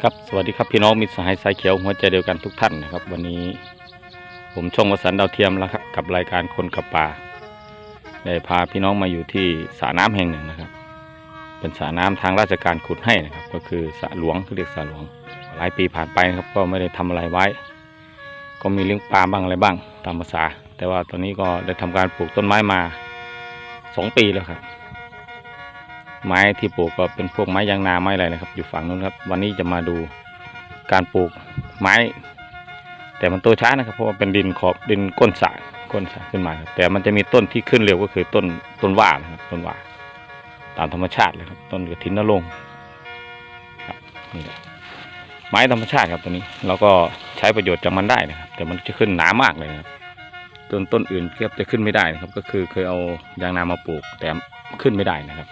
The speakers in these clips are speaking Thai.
ครับสวัสดีครับพี่น้องมิตรสหายสายเขียวหัวใจเดียวกันทุกท่านนะครับ วันนี้ผมช่องวสันดาวเทียมแล้วครับกับรายการคนกับป่าได้พาพี่น้องมาอยู่ที่สระน้ำแห่งหนึ่งนะครับ เป็นสระน้ำทางราชการขุดให้นะครับ ก็คือสระหลวงเขาเรียกสระหลวง หลายปีผ่านไปนะครับ ก็ไม่ได้ทำอะไรไว้ ก็มีเลี้ยงปลาบ้างอะไรบ้างตามภาษา แต่ว่าตอนนี้ก็ได้ทำการปลูกต้นไม้มา สองปีแล้วครับ ไม้ที่ปลูกก็เป็นพวกไม้ยางนาไม้อะไรนะครับ อยู่ฝั่งนู้นครับ วันนี้จะมาดูการปลูกไม้ แต่มันโตช้านะครับ เพราะว่าเป็นดินขอบดินก้นสระก้นสระขึ้นมาครับแต่มันจะมีต้นที่ขึ้นเร็วก็คือต้นต้นว่านะครับต้นว่าตามธรรมชาติเลยครับ ต้นกระถินนรงครับนี่แหละไม้ธรรมชาติครับตัวนี้เราก็ใช้ประโยชน์จากมันได้นะครับ แต่มันจะขึ้นหนามากเลยครับ ต้นต้นอื่นเทียบจะขึ้นไม่ได้นะครับ ก็คือเคยเอายางนามาปลูกแต่ขึ้นไม่ได้นะครับ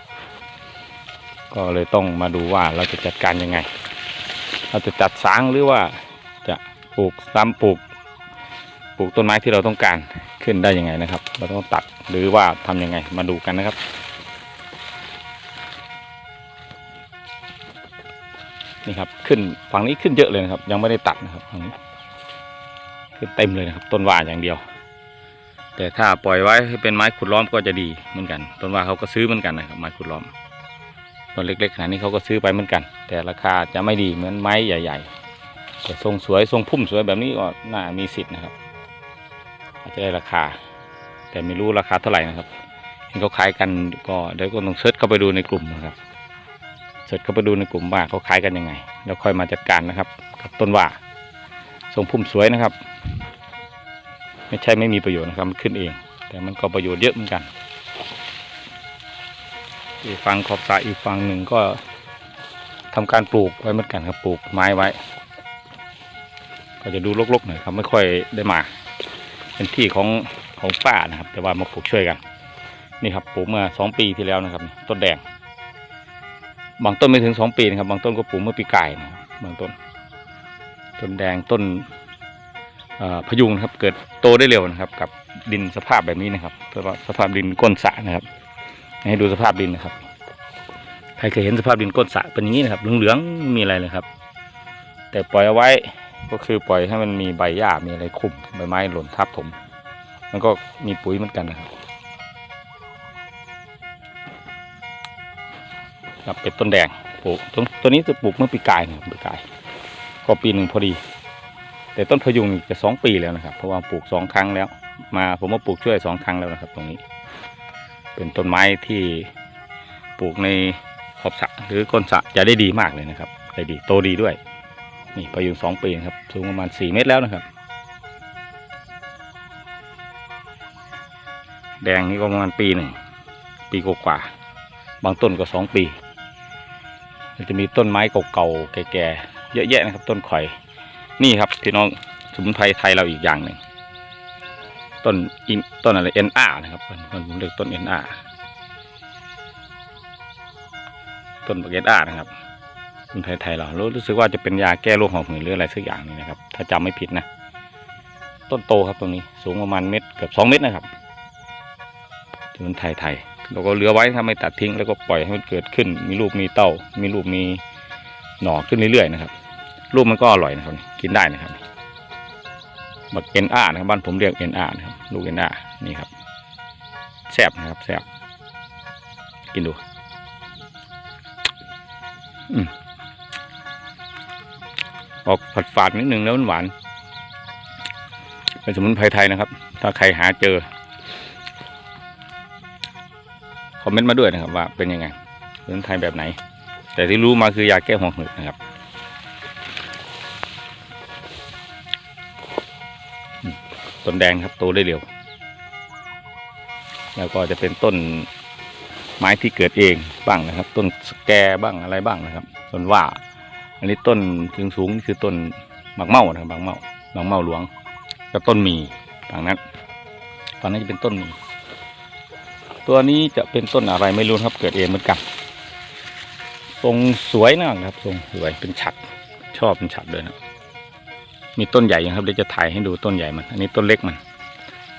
ก็เลยต้องมาดูว่าเราจะจัดการยังไง เราจะจัดสางหรือว่าจะปลูกซ้ำปลูกปลูกต้นไม้ที่เราต้องการขึ้นได้ยังไงนะครับ เราต้องตัดหรือว่าทำยังไงมาดูกันนะครับนี่ครับขึ้นฝั่งนี้ขึ้นเยอะเลยนะครับ ยังไม่ได้ตัดนะครับฝั่งนี้ขึ้นเต็มเลยนะครับ ต้นว่าอย่างเดียว แต่ถ้าปล่อยไว้ให้เป็นไม้ขุดล้อมก็จะดีเหมือนกันต้นว่าเขาก็ซื้อเหมือนกันนะครับไม้ขุดล้อมต้นเล็กๆขนาดนี้เขาก็ซื้อไปเหมือนกัน แต่ราคาจะไม่ดีเหมือนไม้ใหญ่ ๆ แต่ทรงสวยทรงพุ่มสวยแบบนี้ก็น่ามีสิทธิ์นะครับ อาจจะได้ราคา แต่ไม่รู้ราคาเท่าไหร่นะครับเห็นเขาขายกันก็เดี๋ยวก็ต้องเซิร์ชเข้าไปดูในกลุ่มนะครับเซิร์ชเข้าไปดูในกลุ่มว่าเขาขายกันยังไง แล้วค่อยมาจัดการนะครับ กับต้นว่าทรงพุ่มสวยนะครับ ไม่ใช่ไม่มีประโยชน์นะครับมันขึ้นเอง แต่มันก็ประโยชน์เยอะเหมือนกันอีกฝั่งขอบสระอีกฝั่งหนึ่งก็ทำการปลูกไว้เหมือนกันครับปลูกไม้ไว้ ก็จะดูรกๆหน่อยครับไม่ค่อยได้มา เป็นที่ของของป้านะครับ แต่ว่ามาปลูกช่วยกัน นี่ครับปลูกเมื่อสองปีที่แล้วนะครับ ต้นแดง บางต้นไม่ถึงสองปีนะครับ บางต้นก็ปลูกเมื่อปีกายนะบางต้น ต้นแดงต้น พยุงนะครับ เกิดโตได้เร็วนะครับ กับดินสภาพแบบนี้นะครับเพราะว่าสภาพดินก้นสระนะครับ ให้ดูสภาพดินนะครับ ใครเคยเห็นสภาพดินก้นสระเป็นอย่างนี้นะครับเหลืองๆม่มีอะไรเลยครับ แต่ปล่อยเอาไว้ก็คือปล่อยให้มันมีใบหญ้ามีอะไรคุมใบไม้หล่นทับถม มันก็มีปุ๋ยเหมือนกันนะครับครับเป็นต้นแดงปลูกต้นตัวนี้จะปลูกเมื่อปีกายนะปีกาย ก็ปีหนึ่งพอดี แต่ต้นพยุงจะสองปีแล้วนะครับ เพราะว่าปลูกสองครั้งแล้ว มาผมมาปลูกช่วยสองครั้งแล้วนะครับ ตรงนี้ เป็นต้นไม้ที่ปลูกในขอบสระหรือก้นสระจะได้ดีมากเลยนะครับได้ดีโตดีด้วย นี่พยุงสองปีนะครับสูงประมาณสี่เมตรแล้วนะครับ แดงนี่ก็ประมาณปีหนึ่งปีกว่าบางต้นก็สองปีจะมีต้นไม้เก่าๆแก่ๆเยอะแยะนะครับ ต้นข่อย นี่ครับพี่น้องสมุนไพรไทยเราอีกอย่างหนึ่งต้นอินต้นอะไรเอ็นอานะครับมันผมเรียกต้นเอ็นอาต้นบักเอ็นอานะครับต้นไทยไทยเรารู้สึกว่าจะเป็นยาแก้โรคหอบหืดหรืออะไรสักอย่างนี่นะครับ ถ้าจำไม่ผิดนะ ต้นโตครับตรงนี้สูงประมาณเม็ดเกือบสองเมตรนะครับต้นไทยไทยเราก็เหลือไว้ถ้าไม่ตัดทิ้งแล้วก็ปล่อยให้มันเกิดขึ้น มีลูกมีเต้า มีลูกมีหน่อขึ้นเรื่อยๆนะครับ ลูกมันก็อร่อยนะครับ กินได้นะครับบักเอ็นอานะครับบ้านผมเรียกเอ็นอานะครับ ลูกเอ็นอานี่ครับแซ่บนะครับแซ่บกินดูอืมออกผัดฝาดนิดนึงแล้วหวาน เป็นสมุนไพรไทยนะครับ ถ้าใครหาเจอ คอมเมนต์มาด้วยนะครับ ว่าเป็นยังไงสมุนไพรแบบไหน แต่ที่รู้มาคือยาแก้หัวหืดนะครับ ต้นแดงครับโตได้เร็ว แล้วก็จะเป็นต้นไม้ที่เกิดเองบ้างนะครับ ต้นสแกบ้างอะไรบ้างนะครับต้นว่า อันนี้ต้นสูงสูงนี่คือต้นหมากเมานะครับหมากเมาหมากเมาหลวงก็ต้นหมีฝั่งนั้นฝั่งนั้นจะเป็นต้นหมีตัวนี้จะเป็นต้นอะไรไม่รู้ครับ เกิดเองเหมือนกันทรงสวยนะครับทรงสวยเป็นฉัดชอบเป็นฉัดเลยนะ มีต้นใหญ่ยู่ครับเดี๋ยวจะถ่ายให้ดูต้นใหญ่มัน อันนี้ต้นเล็กมัน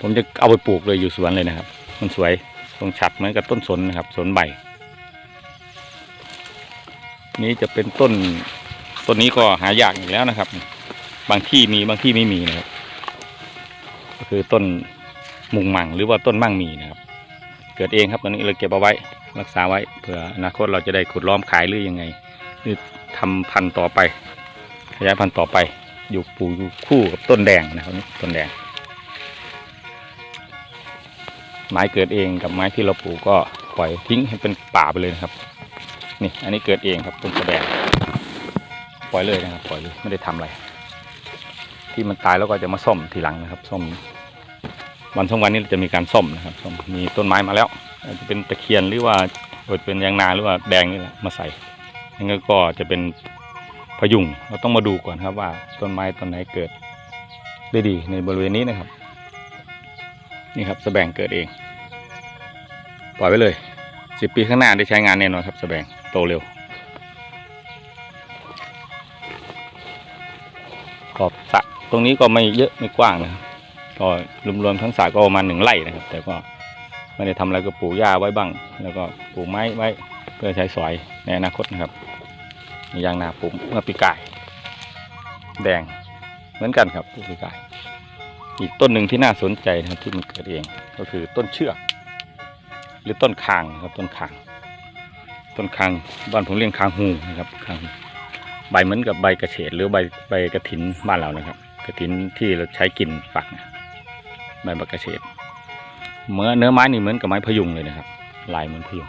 ผมจะเอาไปปลูกเลยอยู่สวนเลยนะครับ มันสวยทรงฉัดเหมือนกับต้นสนนะครับ สนใบ นี้จะเป็นต้น ต้นนี้ก็หายากอีกแล้วนะครับ บางที่มีบางที่ไม่มีนะครับ ก็คือต้นมุงมังหรือว่าต้นมั่งมีนะครับ เกิดเองครับตอนนี้เราเก็บเอาไว้รักษาไว้เผื่ออนาคตเราจะได้ขุดล้อมขายหรือยังไงหรือทำพันธุ์ต่อไป ขยายพันธุ์ต่อไป อยู่ปูอยู่คู่กับต้นแดงนะครับนี่ต้นแดง ไม้เกิดเองกับไม้ที่เราปลูกก็ปล่อยทิ้งให้เป็นป่าไปเลยนะครับ นี่อันนี้เกิดเองครับต้นกระแดงปล่อยเลยนะครับปล่อยเลยไม่ได้ทำอะไร ที่มันตายแล้วก็จะมาซ่อมทีหลังนะครับซ่อมวันสองวันนี้จะมีการซ่อมนะครับซ่อมมีต้นไม้มาแล้วอาจจะเป็นตะเคียนหรือว่าเป็นยางนาหรือว่าแดงนี่แหละมาใส่ยังไงก็จะเป็น พยุงเราต้องมาดูก่อนครับว่าต้นไม้ต้นไหนเกิดได้ดีในบริเวณนี้นะครับ นี่ครับสแบงเกิดเอง ปล่อยไว้เลยสิบปีข้างหน้าได้ใช้งานแน่นอนครับสแบงโตเร็วขอบสระตรงนี้ก็ไม่เยอะไม่กว้างนะครับก็รวมๆทั้งสระก็ประมาณหนึ่งไร่นะครับ แต่ก็ไม่ได้ทำอะไรก็ปลูกหญ้าไว้บ้าง แล้วก็ปลูกไม้ไว้เพื่อใช้สอยในอนาคตนะครับ ยางนาปลูกเมื่อปีกาย แดงเหมือนกันครับปีกาย อีกต้นหนึ่งที่น่าสนใจนะครับที่มันเกิดเองก็คือต้นเชือก หรือต้นคางครับต้นคาง ต้นคางบ้านผมเรียกคางหูนะครับคางใบเหมือนกับใบกระเฉดหรือใบใบกระถินบ้านเรานะครับ กระถินที่เราใช้กินฝักนะใบบักกระเฉดเมื่อเนื้อไม้นี่เหมือนกับไม้พยุงเลยนะครับ ลายเหมือนพยุง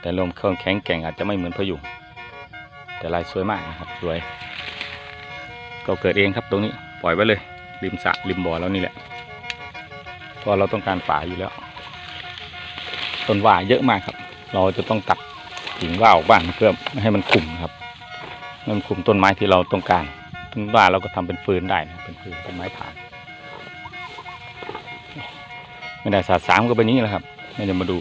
แต่ลมเครื่องแข็งแกร่งอาจจะไม่เหมือนพยุง แต่ลายสวยมากนะครับสวย ก็เกิดเองครับตรงนี้ปล่อยไว้เลย ริมสระริมบ่อแล้วนี่แหละเพราะเราต้องการป่าอยู่แล้วต้นว่าเยอะมากครับ เราจะต้องตัดกิ่งว่าออกบ้างเพื่อไม่ให้มันขุ่มครับให้มันขุ่มต้นไม้ที่เราต้องการต้นว่าเราก็ทำเป็นฟืนได้นะเป็นฟืนเป็นไม้ผ่านไม่ได้สาดสามก็ไปนอย่างนี้แหละครับไม่ได้มาดู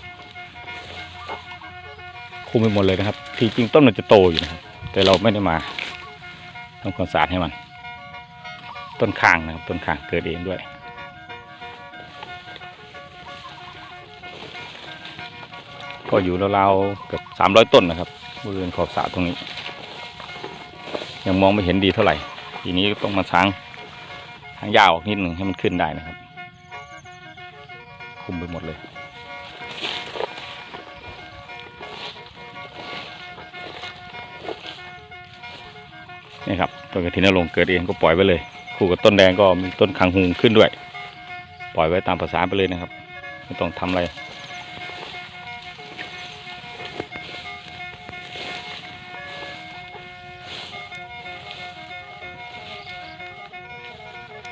คุมไปหมดเลยนะครับ ที่จริงต้นมันจะโตอยู่นะครับ แต่เราไม่ได้มาทำความสะอาดให้มัน ต้นข้างนะครับ ต้นข้างเกิดเองด้วย ก็อยู่ราวๆเกือบสามร้อยต้นนะครับบริเวณขอบสระตรงนี้ ยังมองไม่เห็นดีเท่าไหร่ ทีนี้ต้องมาช้างทางยาวออกนิดหนึ่งให้มันขึ้นได้นะครับ คุมไปหมดเลย นี่ครับต้นกระถินนรงเกิดเองก็ปล่อยไว้เลย คู่กับต้นแดงก็มีต้นคังฮูงขึ้นด้วย ปล่อยไว้ตามภาษาไปเลยนะครับ ไม่ต้องทำอะไร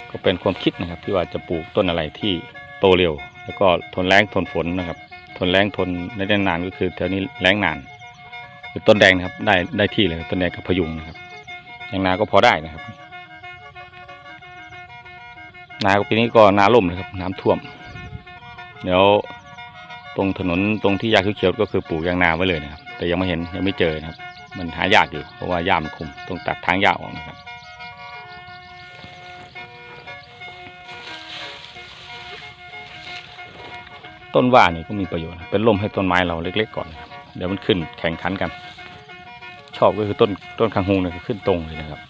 ก็เป็นความคิดนะครับที่ว่าจะปลูกต้นอะไรที่โตเร็ว แล้วก็ทนแรงทนฝนนะครับ ทนแรงทนได้นานก็คือแถวนี้แรงนานคือต้นแดงนะครับได้ได้ที่เลยต้นแดงกับพยุงนะครับ อย่างนาก็พอได้นะครับ นาปีนี้ก็นาล่มนะครับ น้ำท่วม เดี๋ยวตรงถนนตรงที่ยาเขียวๆก็คือปลูกยางนาไว้เลยนะครับ แต่ยังไม่เห็นยังไม่เจอนะครับ มันหายากอยู่เพราะว่าหญ้ามันคุมต้องตัดทางหญ้าออกนะครับต้นว่านี่ก็มีประโยชน์ เป็นร่มให้ต้นไม้เราเล็ก ๆ ก่อน เดี๋ยวมันขึ้นแข่งขันกัน ชอบก็คือต้นต้นคางฮูเนี่ยขึ้นตรงเลยนะครับ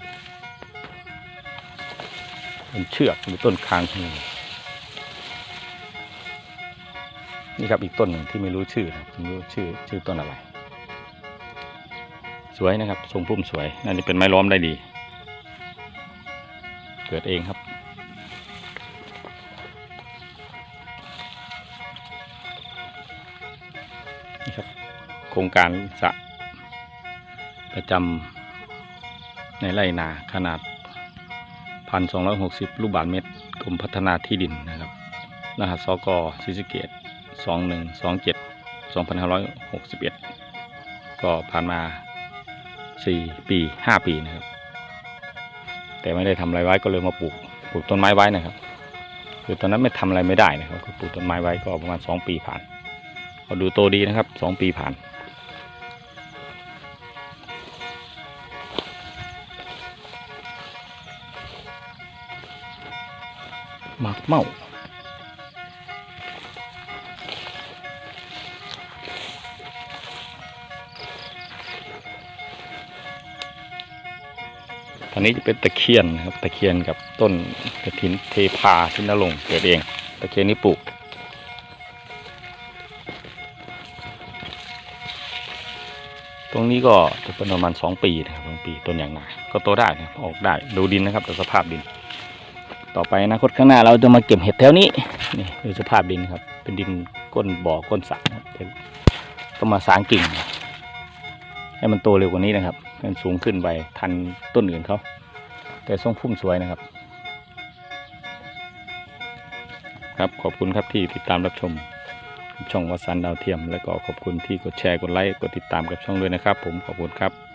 เป็นเชือกหรือต้นคางฮูนี่ครับอีกต้นหนึ่งที่ไม่รู้ชื่อนะไม่รู้ชื่อชื่อต้นอะไร สวยนะครับ ทรงพุ่มสวยน่าจะเป็นไม้ล้อมได้ดี เกิดเองครับนี่ครับ โครงการสระ ประจำในไร่นาขนาด 1,260 ลูกบาศก์เมตรกรมพัฒนาที่ดินนะครับ รหัสสกศรีสเกต 2127 2561 ก็ผ่านมา 4 ปี 5 ปีนะครับ แต่ไม่ได้ทำอะไรไว้ก็เลยมาปลูกปลูกต้นไม้ไว้นะครับคือตอนนั้นไม่ทำอะไรไม่ได้นะครับก็ปลูกต้นไม้ไว้ก็ประมาณ 2 ปีผ่าน ก็ดูโตดีนะครับสองปีผ่าน หมากเมาอนนี้จะเป็นตะเคียนครับตะเคียนกับต้นกระถินเทพาชินลงเกิดเอง ตะเคียนนี้ปลูกตรงนี้ก็จะเป็นประมาณสองปีนะครับสองปีต้นอย่างหนาก็โตได้นะออกได้ดูดินนะครับแต่สภาพดิน ต่อไปอนาคตข้างหน้าเราจะมาเก็บเห็ดแถวนี้นี่ดูสภาพดินครับ เป็นดินก้นบ่อก้นสระต้องมาสางกิ่ง ให้มันโตเร็วกว่านี้นะครับให้มันสูงขึ้นไปทันต้นอื่นเขาแต่ทรงพุ่มสวยนะครับ ครับขอบคุณครับที่ติดตามรับชมช่องวัสันดาวเทียม และก็ขอบคุณที่กดแชร์กดไลค์กดติดตามกับช่องด้วยนะครับ ผมขอบคุณครับ